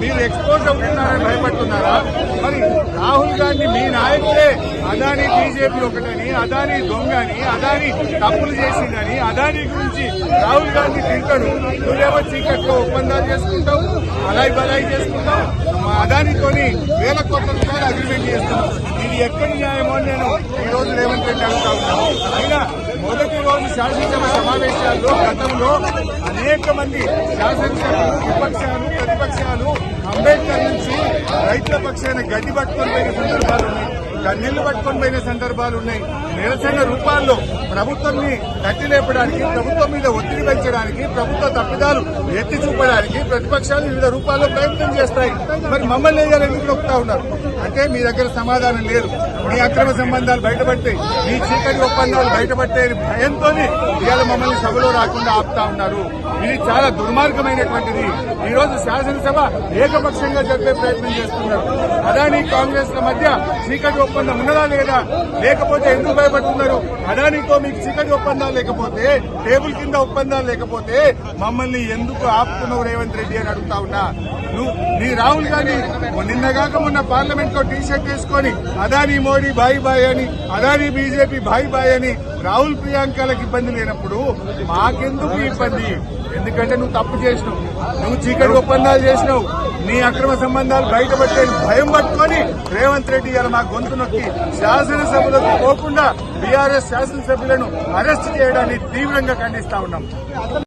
మీరు ఎక్స్పోజ్ అవుతున్నారని భయపడుతున్నారా? మరి రాహుల్ గాంధీ మీ నాయకులే అదాని బీజేపీ ఒకటని అదాని దొంగని అదాని తప్పులు చేసిందని అదాని గురించి రాహుల్ గాంధీ తింటాడు నువ్వేమో చీకట్లో ఒప్పందాలు చేసుకుంటావు అలాయి బలాయి చేసుకుంటావు. మా అదానితోని వేల కోట్ల రూపాయలు అగ్రిమెంట్ చేస్తున్నావు. ఇది ఎక్కడి న్యాయమో నేను ఈ రోజు రేవంత్ రెడ్డి అడుగుతాను అయినా మొదటి రోజు శాసనసభ సమావేశాల్లో గతంలో అనేక మంది శాసనసభ విపక్షాలు ప్రతిపక్షాలు అంబేద్కర్ నుంచి రైతుల పక్షాన్ని గడ్డి పట్టుకొని పోయిన సందర్భాలు ఉన్నాయి. కన్నీళ్ళు పట్టుకొని పోయిన సందర్భాలు ఉన్నాయి. నిరసన రూపాల్లో ప్రభుత్వంని తట్టి లేపడానికి ప్రభుత్వం మీద ఒత్తిడి పెంచడానికి ప్రభుత్వ తప్పిదాలు ఎత్తి చూపడానికి ప్రతిపక్షాలు వివిధ రూపాల్లో ప్రయత్నం చేస్తాయి. మరి మమ్మల్ని వేయాలి ఎందుకు నొక్కుతా ఉన్నారు? అంటే మీ దగ్గర సమాధానం లేదు. మీ అక్రమ సంబంధాలు బయటపడతాయి. మీ చీకటి ఒప్పందాలు బయటపడతాయని భయంతో ఇవాళ మమ్మల్ని సభలో రాకుండా ఆపుతా ఉన్నారు. ఇది చాలా దుర్మార్గమైనటువంటిది. ఈ రోజు శాసనసభ ఏకపక్షంగా జరిపే ప్రయత్నం చేస్తున్నారు. అదాని కాంగ్రెస్ మధ్య చీకటి ఒప్పందం ఉన్నదా లేదా లేకపోతే ఎందుకు భయపడుతున్నారు? అదానితో మీకు చీకటి ఒప్పందాలు లేకపోతే టేబుల్ కింద ఒప్పందాలు లేకపోతే మమ్మల్ని ఎందుకు ఆపుకున్నావు రేవంత్ రెడ్డి అని అడుగుతా ఉన్నా? నువ్వు నీ రాహుల్ గాంధీ నిన్నగాక మొన్న పార్లమెంట్లో టీ షర్ట్ వేసుకొని అదాని మోడీ బాయ్ బాయ్ అని అదాని బీజేపీ బాయ్ బాయ్ అని రాహుల్ ప్రియాంకలకు ఇబ్బంది లేనప్పుడు మాకెందుకు ఇబ్బంది? ఎందుకంటే నువ్వు తప్పు చేసినావు. నువ్వు చీకటి ఒప్పందాలు చేసినావు. నీ అక్రమ సంబంధాలు బయటపట్టే భయం పట్టుకొని రేవంత్ రెడ్డి గారు మా గొంతు నొక్కి శాసనసభలకు పోకుండా బీఆర్ఎస్ శాసనసభ్యులను అరెస్ట్ చేయడాన్ని తీవ్రంగా ఖండిస్తా ఉన్నాం.